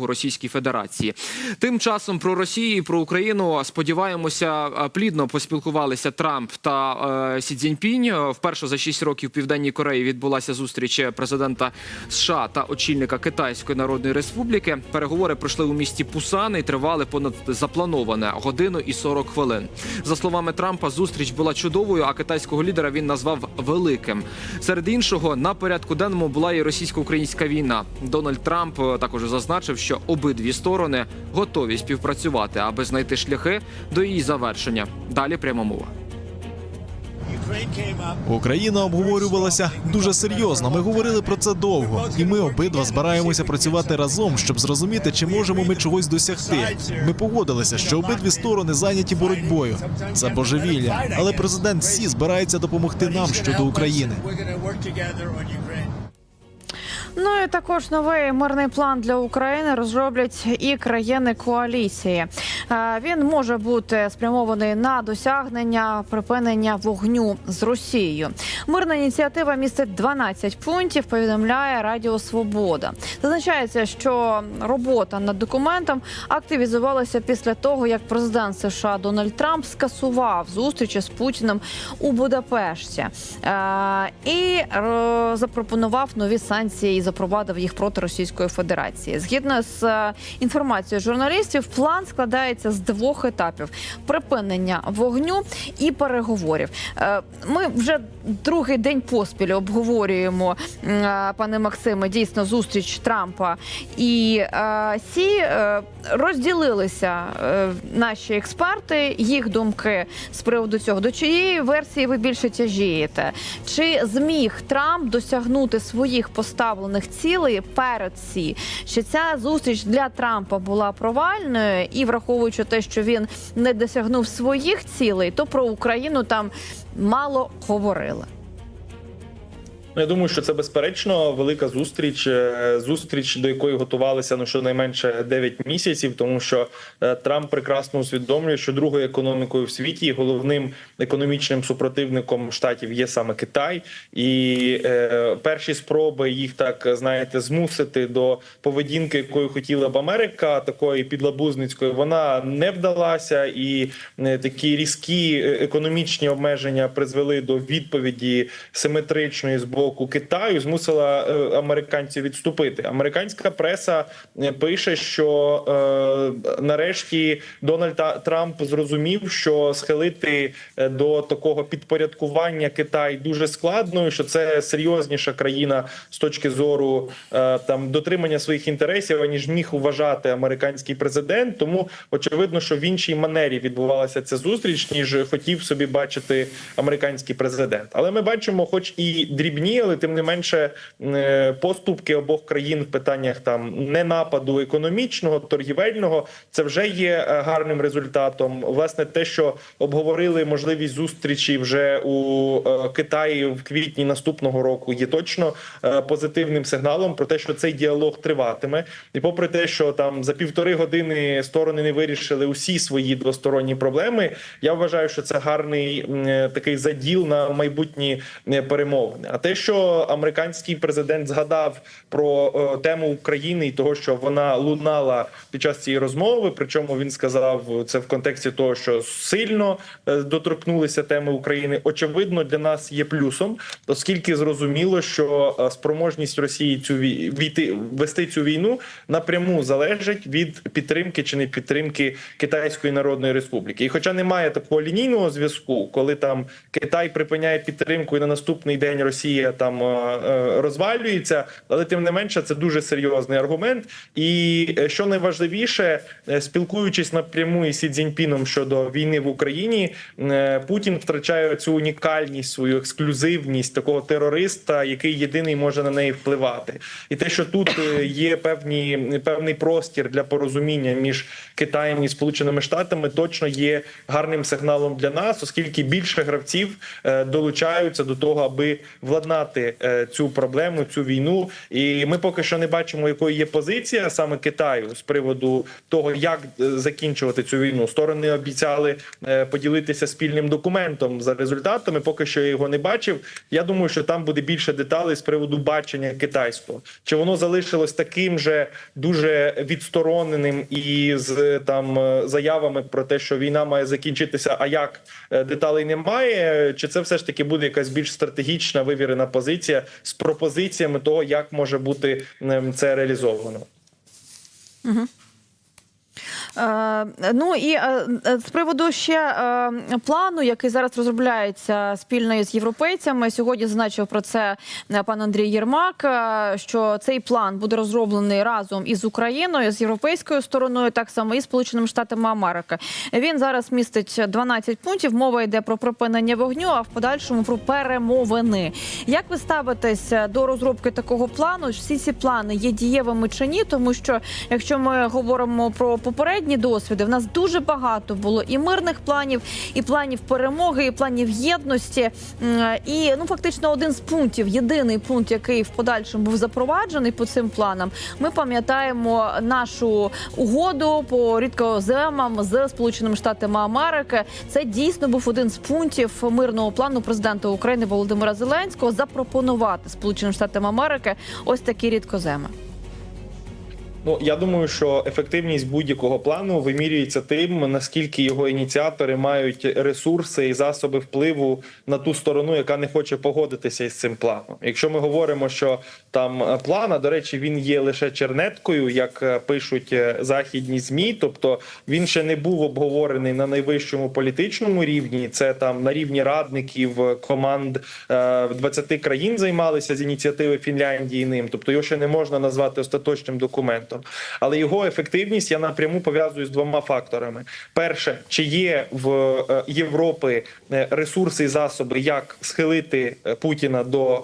Російській Федерації. Тим часом про Росію і про Україну сподіваємося плідно поспілкувалися Трамп та е, Сі Цзіньпінь. Вперше за 6 років в Південній Кореї відбулася зустріч президента США та очільника Китайської Народної Республіки. Переговори пройшли у місті Пусан і тривали понад заплановане годину і 40 хвилин. За словами Трампа, зустріч була чудовою, а китайського лідера він назвав великим. Серед іншого на порядку денному була і російсько-українська війна. Дональд Трамп е, також зазначив, що обидві сторони готові співпрацювати, аби знайти шляхи до її завершення. Далі пряма мова. Україна обговорювалася дуже серйозно. Ми говорили про це довго, і ми обидва збираємося працювати разом, щоб зрозуміти, чи можемо ми чогось досягти. Ми погодилися, що обидві сторони зайняті боротьбою. Це божевілля, але президент Сі збирається допомогти нам щодо України. Ну і також новий мирний план для України розроблять і країни коаліції. Він може бути спрямований на досягнення припинення вогню з Росією. Мирна ініціатива містить 12 пунктів. Повідомляє Радіо Свобода. Зазначається, що робота над документом активізувалася після того, як президент США Дональд Трамп скасував зустрічі з Путіним у Будапешті і е, запропонував нові санкції і запровадив їх проти Російської Федерації. Згідно з е, інформацією журналістів, план складається з двох етапів: припинення вогню і переговорів. Е, Ми вже другий день поспіль обговорюємо, е, пане Максиме, дійсно зустріч Трампа і Сі Е, розділилися наші експерти, їх думки з приводу цього. До чиєї версії ви більше тяжієте? Чи зміг Трамп досягнути своїх поставлених цілей перед Сі? Чи ця зустріч для Трампа була провальною? І враховуючи те, що він не досягнув своїх цілей, то про Україну там мало говорили. Ну, я думаю, що це безперечно. Велика зустріч, е, зустріч, до якої готувалися ну щонайменше 9 місяців, тому що е, Трамп прекрасно усвідомлює, що другою економікою в світі головним економічним супротивником штатів є саме Китай, і е, перші спроби їх так знаєте змусити до поведінки, якою хотіла б Америка, такої підлабузницької, вона не вдалася, і е, такі різкі економічні обмеження призвели до відповіді симетричної з боку Китаю, змусила е, американців відступити. Американська преса е, пише, що е, нарешті Дональд Трамп зрозумів, що схилити е, до такого підпорядкування Китай дуже складно, і що це серйозніша країна з точки зору е, там дотримання своїх інтересів, аніж міг вважати американський президент. Тому очевидно, що в іншій манері відбувалася ця зустріч, ніж хотів собі бачити американський президент. Але ми бачимо, хоч і дрібні, але тим не менше е, поступки обох країн в питаннях там не нападу економічного, торгівельного, це вже є е, гарним результатом. Власне, те, що обговорили можливість зустрічі вже у е, Китаї в квітні наступного року, є точно позитивним сигналом про те, що цей діалог триватиме, і попри те, що там за півтори години сторони не вирішили усі свої двосторонні проблеми. Я вважаю, що це гарний такий заділ на майбутні перемовини. А те, що американський президент згадав про е, тему України і того, що вона лунала під час цієї розмови, причому він сказав це в контексті того, що сильно е, доторкнулися теми України. Очевидно, для нас є плюсом, оскільки зрозуміло, що е, спроможність Росії цю вій- війти вести цю війну напряму залежить від підтримки чи не підтримки Китайської Народної Республіки. І хоча немає такого лінійного зв'язку, коли там Китай припиняє підтримку і на наступний день Росія там е, е, розвалюється, але тим не менше це дуже серйозний аргумент. І е, що найважливіше, спілкуючись напряму із Сі Цзіньпіном щодо війни в Україні, Путін втрачає цю унікальність, свою ексклюзивність такого терориста, який єдиний може на неї впливати. І те, що тут є певні певний простір для порозуміння між Китаєм і Сполученими Штатами, точно є гарним сигналом для нас, оскільки більше гравців долучаються до того, аби владнати розпочинати е, цю проблему, цю війну. І ми поки що не бачимо, якою є позиція саме Китаю з приводу того, як е, закінчувати цю війну. Сторони обіцяли е, поділитися спільним документом за результатами. Поки що я його не бачив. Я думаю, що там буде більше деталей з приводу бачення китайського. Чи воно залишилось таким же дуже відстороненим і з там заявами про те, що війна має закінчитися, а як деталей немає? Чи це все ж таки буде якась більш стратегічна вивірена позиція з пропозиціями того, як може бути ем, це реалізовано? Е, ну і е, е, з приводу ще е, плану, який зараз розробляється спільно із європейцями. Сьогодні зазначив про це е, пан Андрій Єрмак. е, Що цей план буде розроблений разом із Україною, з європейською стороною, так само і Сполученими Штатами Америки. Він зараз містить 12 пунктів. Мова йде про припинення вогню, а в подальшому про перемовини. Як ви ставитесь до розробки такого плану? Всі ці плани є дієвими чи ні? Тому що якщо ми говоримо про попередні досвіди, в нас дуже багато було і мирних планів, і планів перемоги, і планів єдності. І ну фактично один з пунктів, єдиний пункт, який в подальшому був запроваджений по цим планам. Ми пам'ятаємо нашу угоду по рідкоземам з Сполученими Штатами Америки. Це дійсно був один з пунктів мирного плану президента України Володимира Зеленського запропонувати Сполученим Штатам Америки ось такі рідкоземи. Ну я думаю, що ефективність будь-якого плану вимірюється тим, наскільки його ініціатори мають ресурси і засоби впливу на ту сторону, яка не хоче погодитися із цим планом. Якщо ми говоримо, що там е, план, а до речі, він є лише чернеткою, як е, пишуть е, західні змі, тобто він ще не був обговорений на найвищому політичному рівні. Це там на рівні радників команд е, 20 країн займалися з ініціативи Фінляндії ним. Тобто його ще не можна назвати остаточним документом. Але його ефективність я напряму пов'язую з двома факторами: перше, чи є в е, Європи е, ресурси і засоби, як схилити е, Путіна до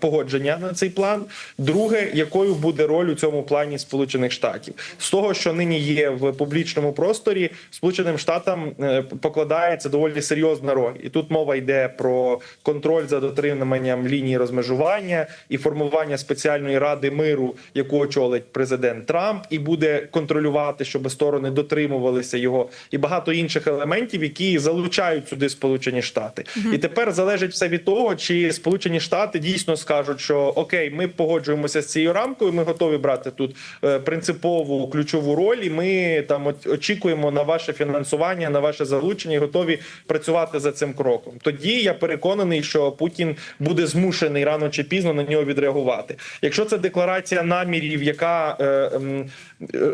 погодження на цей план. Друге, якою буде роль у цьому плані Сполучених Штатів. З того, що нині є в публічному просторі, Сполученим Штатам покладається доволі серйозна роль, і тут мова йде про контроль за дотриманням лінії розмежування і формування спеціальної ради миру, яку очолить президент Трамп, і буде контролювати, щоб сторони дотримувалися його, і багато інших елементів, які залучають сюди Сполучені Штати. І тепер залежить все від того, чи Сполучені Штати дійсно скажуть, що окей, ми погоджуємося з цією рамкою, ми готові брати тут е, принципову ключову роль, і ми там очікуємо на ваше фінансування, на ваше залучення, і готові працювати за цим кроком. Тоді я переконаний, що Путін буде змушений рано чи пізно на нього відреагувати. Якщо це декларація намірів, яка е,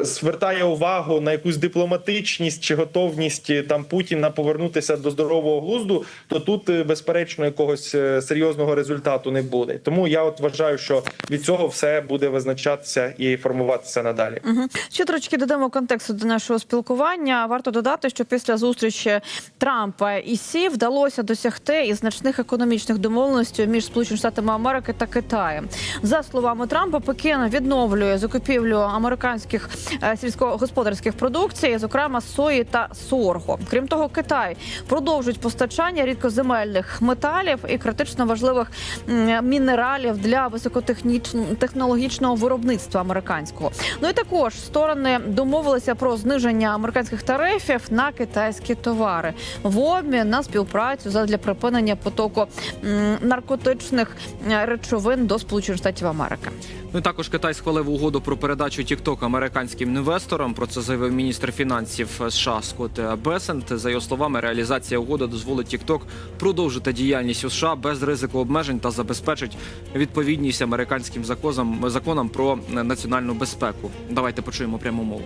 звертає увагу на якусь дипломатичність чи готовність е, там Путіна повернутися до здорового глузду, то тут е, безперечно якогось е, серйозного результату не буде. Тому я от вважаю, що від цього все буде визначатися і формуватися надалі. Мгм. Ще трошки додамо контексту до нашого спілкування. Варто додати, що після зустрічі Трампа і Сі вдалося досягти і значних економічних домовленостей між Сполученими Штатами Америки та Китаєм. За словами Трампа, Пекін відновлює закупівлю американських е, сільськогосподарських продукцій, зокрема сої та сорго. Крім того, Китай продовжить постачання рідкоземельних металів і критично важливих мінералів для високотехнологічного виробництва американського. Ну і також сторони домовилися про зниження американських тарифів на китайські товари в обмін на співпрацю задля припинення потоку наркотичних е, речовин до Сполучених Штатів Америки. Ну і також Китай схвалив угоду про передачу TikTok американським інвесторам. Про це заявив міністр фінансів США Скотт Бесент. За його словами, реалізація угоди дозволить TikTok продовжити діяльність у США без ризику обмежень та забезпечить відповідність американським законам про національну безпеку. Давайте почуємо пряму мову.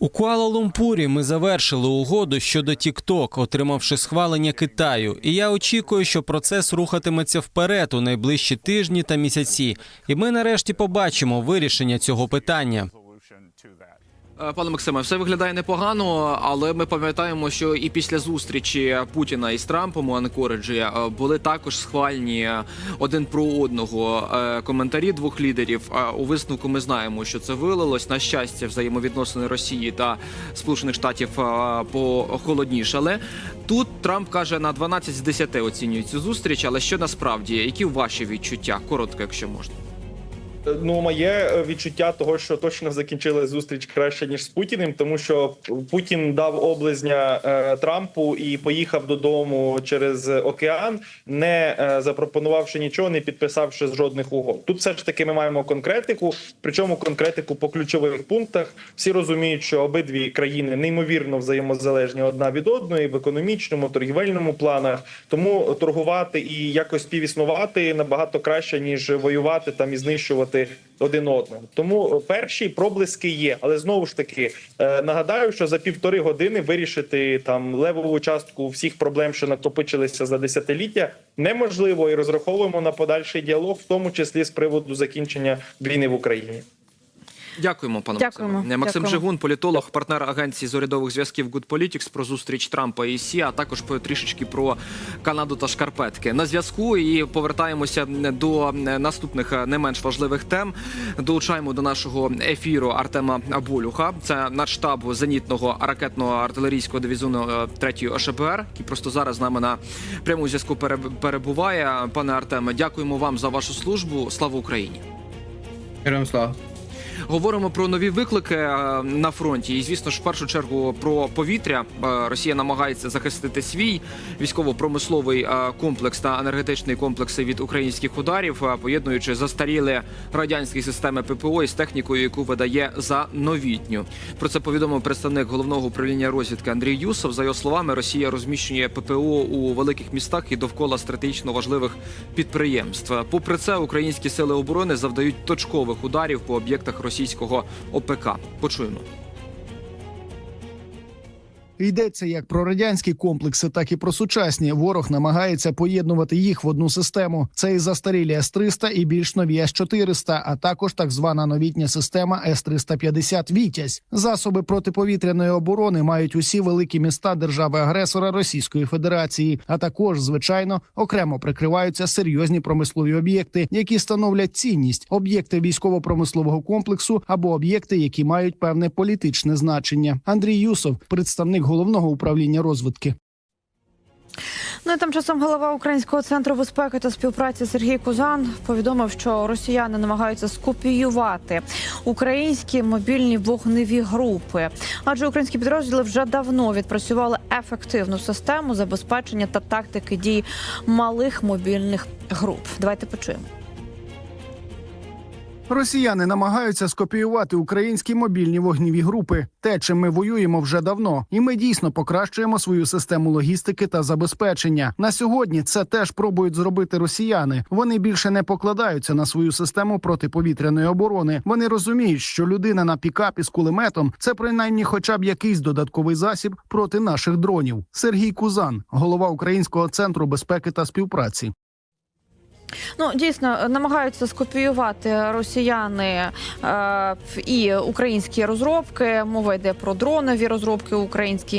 У Куала-Лумпурі ми завершили угоду щодо TikTok, отримавши схвалення Китаю. І я очікую, що процес рухатиметься вперед у найближчі тижні та місяці. І ми нарешті побачимо вирішення цього питання. Е, Пане Максиме, все виглядає непогано, але ми пам'ятаємо, що і після зустрічі Путіна із Трампом у Анкориджі е, були також схвальні один про одного е, коментарі двох лідерів. У висновку ми знаємо, що це вилилось. На щастя, взаємовідносини Росії та Сполучених Штатів похолоднішали. Тут Трамп каже на 12 з 10 оцінює цю зустріч. Але що насправді, які ваші відчуття? Коротко, якщо можна. Ну, моє е, відчуття того, що точно закінчили зустріч краще ніж з Путіним, тому що Путін дав облизня е, Трампу і поїхав додому через океан, не е, запропонувавши нічого, не підписавши жодних угод. Тут все ж таки ми маємо конкретику, причому конкретику по ключових пунктах. Всі розуміють, що обидві країни неймовірно взаємозалежні одна від одної в економічному, торгівельному планах. Тому торгувати і якось співіснувати набагато краще ніж воювати там і знищувати один одного. Тому е, перші проблиски є, але знову ж таки е, нагадаю, що за півтори години вирішити там левову частку всіх проблем, що накопичилися за десятиліття, неможливо і розраховуємо на подальший діалог, в тому числі з приводу закінчення війни в Україні. Дякуємо, пане Дякуємо. Максиме. Максим Дякуємо. Жигун, політолог, партнер агенції з урядових зв'язків Good Politics про зустріч Трампа і Сі, а також по- трішечки про Канаду та шкарпетки. На зв'язку і повертаємося до наступних не менш важливих тем. Долучаємо до нашого ефіру Артема Болюха. Це надштабу зенітного ракетного артилерійського дивізіону 3 ОШПР, який просто зараз з нами на прямому зв'язку переб- перебуває. Пане Артеме, дякуємо вам за вашу службу. Слава Україні! Героям слава. Говоримо про нові виклики е, на фронті, і звісно ж, в першу чергу про повітря. Е, Росія намагається захистити свій військово-промисловий е, комплекс та енергетичний комплекси від українських ударів, поєднуючи застаріли радянські системи ППО із технікою, яку видає за новітню. Про це повідомив представник головного управління розвідки Андрій Юсов. За його словами, Росія розміщує ППО у великих містах і довкола стратегічно важливих підприємств. Попри це, українські сили оборони завдають точкових ударів по об'єктах російського ОПК. Почуємо. Йдеться як про радянські комплекси, так і про сучасні. Ворог намагається поєднувати їх в одну систему. Це і застарілі С-300 і більш нові С-400, а також так звана новітня система С-350 Вітязь. Засоби протиповітряної оборони мають усі великі міста держави-агресора Російської Федерації, а також, звичайно, окремо прикриваються серйозні промислові об'єкти, які становлять цінність, об'єкти військово-промислового комплексу або об'єкти, які мають певне політичне значення. Андрій Юсов, представник головного управління розвитки. Ну і тим часом голова Українського центру безпеки та співпраці Сергій Кузан повідомив, що росіяни намагаються скопіювати українські мобільні вогневі групи, адже українські підрозділи вже давно відпрацювали ефективну систему забезпечення та тактики дій малих мобільних груп. Давайте почуємо. Росіяни намагаються скопіювати українські мобільні вогневі групи, те, чим ми воюємо вже давно, і ми дійсно покращуємо свою систему логістики та забезпечення. На сьогодні це теж пробують зробити росіяни. Вони більше не покладаються на свою систему протиповітряної оборони. Вони розуміють, що людина на пікапі з кулеметом це принаймні, хоча б якийсь додатковий засіб проти наших дронів. Сергій Кузан, голова Українського центру безпеки та співпраці. Ну дійсно намагаються скопіювати росіяни е, і українські розробки. Мова йде про дронові розробки українські